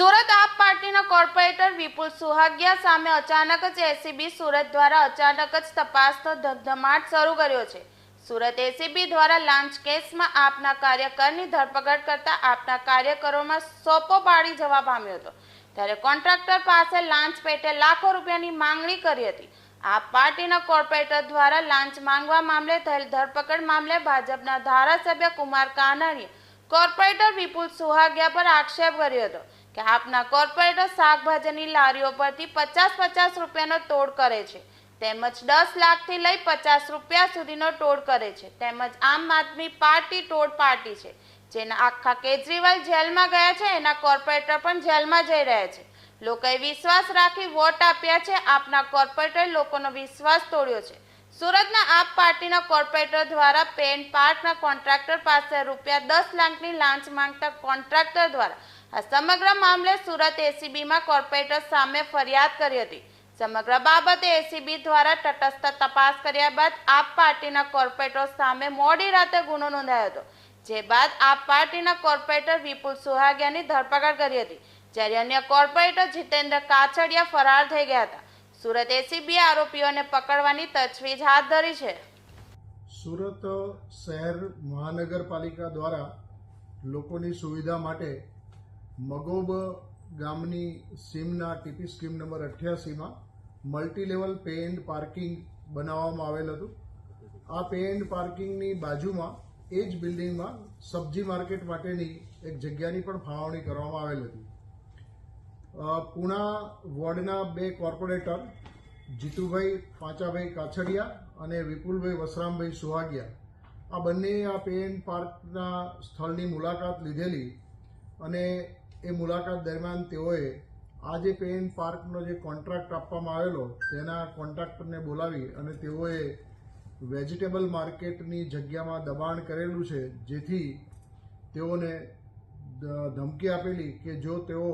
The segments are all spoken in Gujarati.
સુરત આપ પાર્ટીના કોર્પોરેટર વિપુલ સુહાગિયા સામે અચાનક જ એસીબી સુરત દ્વારા અચાનક જ તપાસનો ધમધમાટ શરૂ કર્યો છે. સુરત એસીબી દ્વારા લાંચ કેસમાં આપના કાર્યકરની ધરપકડ કરતા આપના કાર્યકરોમાં સોપો પાડી જવા પામ્યો હતો. ત્યારે કોન્ટ્રાક્ટર પાસે લાંચ પેટે લાખો રૂપિયાની માંગણી કરી હતી. આપ પાર્ટીના કોર્પોરેટર દ્વારા લાંચ માંગવા મામલે થયેલ ધરપકડ મામલે ભાજપના ધારાસભ્ય કુમાર કાનાણીએ કોર્પોરેટર વિપુલ સુહાગિયા પર આક્ષેપ કર્યો હતો. કે આપના કોર્પોરેટર શાકભાજીની લારીઓ પરથી પચાસ પચાસ રૂપિયાનો તોડ કરે છે. તેમજ દસ લાખથી લઈ પચાસ રૂપિયા સુધીનો તોડ કરે છે. તેમજ આમ આદમી પાર્ટી તોડ પાર્ટી છે. જેના આખા કેજરીવાલ જેલમાં ગયા છે, એના કોર્પોરેટર પણ જેલમાં જઈ રહ્યા છે. લોકોએ વિશ્વાસ રાખી વોટ આપ્યા છે, આપના કોર્પોરેટર લોકોનો વિશ્વાસ તોડ્યો છે. સુરતના આપ પાર્ટીના કોર્પોરેટર દ્વારા પેન પાર્કના કોન્ટ્રાક્ટર પાસે રૂપિયા દસ લાખની લાંચ માંગતા કોન્ટ્રાક્ટર દ્વારા આ સમગ્ર મામલે સુરત એસીબીમાં કોર્પોરેટર સામે ફરિયાદ કરી હતી. સમગ્ર બાબતે એસીબી દ્વારા તટસ્થ તપાસ કર્યા બાદ આપ પાર્ટીના કોર્પોરેટર સામે મોડી રાતે ગુનો નોંધાયો હતો, જે બાદ આપ પાર્ટીના કોર્પોરેટર વિપુલ સુહાગિયાની ધરપકડ કરી હતી. જ્યારે અન્ય કોર્પોરેટર જીતેન્દ્ર કાછડિયા ફરાર થઈ ગયા હતા. સુરત એસીબીએ આરોપીઓને પકડવાની તજવીજ હાથ ધરી છે. સુરત શહેર મહાનગરપાલિકા દ્વારા લોકોની સુવિધા માટે મગોબ ગામની સીમના ટીપી સ્કીમ નંબર અઠ્યાસીમાં મલ્ટીલેવલ પે એન્ડ પાર્કિંગ બનાવવામાં આવેલ હતું. આ પે એન્ડ પાર્કિંગની બાજુમાં એ જ બિલ્ડિંગમાં સબ્જી માર્કેટ માટેની એક જગ્યાની પણ ફાળવણી કરવામાં આવેલ હતી. પૂણા વોર્ડના બે કોર્પોરેટર જીતુભાઈ પાંચાભાઈ કાછડિયા અને વિપુલભાઈ વસરામભાઈ સુહાગિયા આ બંને આ પેન પાર્કના સ્થળની મુલાકાત લીધેલી અને એ મુલાકાત દરમિયાન તેઓએ આ જે પેઇન પાર્કનો જે કોન્ટ્રાક્ટ આપવામાં આવેલો, તેના કોન્ટ્રાક્ટરને બોલાવી અને તેઓએ વેજીટેબલ માર્કેટની જગ્યામાં દબાણ કરેલું છે, જેથી તેઓને ધમકી આપેલી કે જો તેઓ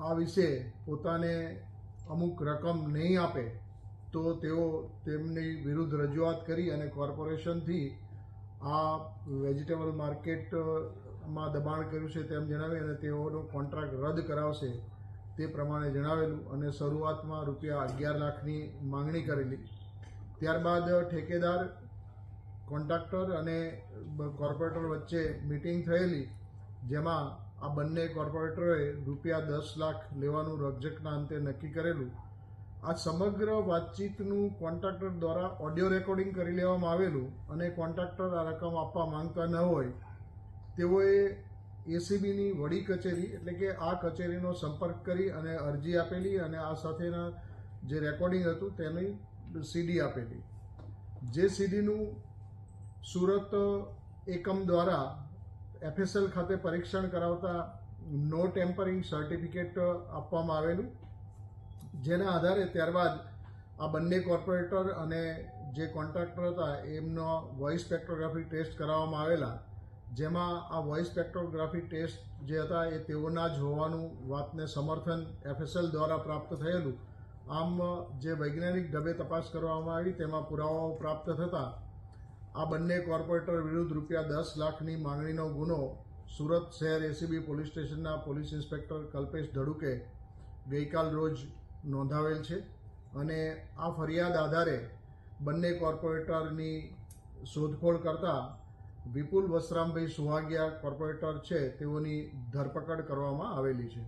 આ વિશે પોતાને અમુક રકમ નહીં આપે, તો તેઓ તેમની વિરુદ્ધ રજૂઆત કરી અને કોર્પોરેશનથી આ વેજીટેબલ માર્કેટમાં દબાણ કર્યું છે તેમ જણાવી અને તેઓનો કોન્ટ્રાક્ટ રદ કરાવશે તે પ્રમાણે જણાવેલું અને શરૂઆતમાં રૂપિયા અગિયાર લાખની માંગણી કરેલી. ત્યારબાદ ઠેકેદાર, કોન્ટ્રાક્ટર અને કોર્પોરેટર વચ્ચે મિટિંગ થયેલી, જેમાં આ બંને કોર્પોરેટરોએ રૂપિયા દસ લાખ લેવાનું રકઝકના અંતે નક્કી કરેલું. આ સમગ્ર વાતચીતનું કોન્ટ્રાક્ટર દ્વારા ઓડિયો રેકોર્ડિંગ કરી લેવામાં આવેલું અને કોન્ટ્રાક્ટર આ રકમ આપવા માંગતા ન હોય તેઓએ એસીબીની વડી કચેરી એટલે કે આ કચેરીનો સંપર્ક કરી અને અરજી આપેલી અને આ સાથેના જે રેકોર્ડિંગ હતું તેની સીડી આપેલી. જે સીડીનું સુરત એકમ દ્વારા એફએસએલ ખાતે પરીક્ષણ કરાવતા નો ટેમ્પરિંગ સર્ટિફિકેટ આપવામાં આવેલું. જેના આધારે ત્યારબાદ આ બંને કોર્પોરેટર અને જે કોન્ટ્રાક્ટર હતા એમનો વોઇસ સ્પેક્ટ્રોગ્રાફી ટેસ્ટ કરાવવામાં આવેલા. જેમાં આ વોઇસ સ્પેક્ટ્રોગ્રાફી ટેસ્ટ જે હતા એ તેઓના જ હોવાનું વાતને સમર્થન એફએસએલ દ્વારા પ્રાપ્ત થયેલું. આમ, જે વૈજ્ઞાનિક ઢબે તપાસ કરવામાં આવી તેમાં પુરાવાઓ પ્રાપ્ત થતાં, આ બંને કોર્પોરેટર વિરુદ્ધ રૂપિયા દસ લાખની માંગણીનો ગુનો સુરત શહેર એસીબી પોલીસ સ્ટેશનના પોલીસ ઇન્સ્પેક્ટર કલ્પેશ ધડુકે ગઈકાલ રોજ નોંધાવેલ છે અને આ ફરિયાદ આધારે બંને કોર્પોરેટરની શોધખોળ કરતા વિપુલ વસરામભાઈ સુહાગિયા કોર્પોરેટર છે તેઓની ધરપકડ કરવામાં આવેલી છે.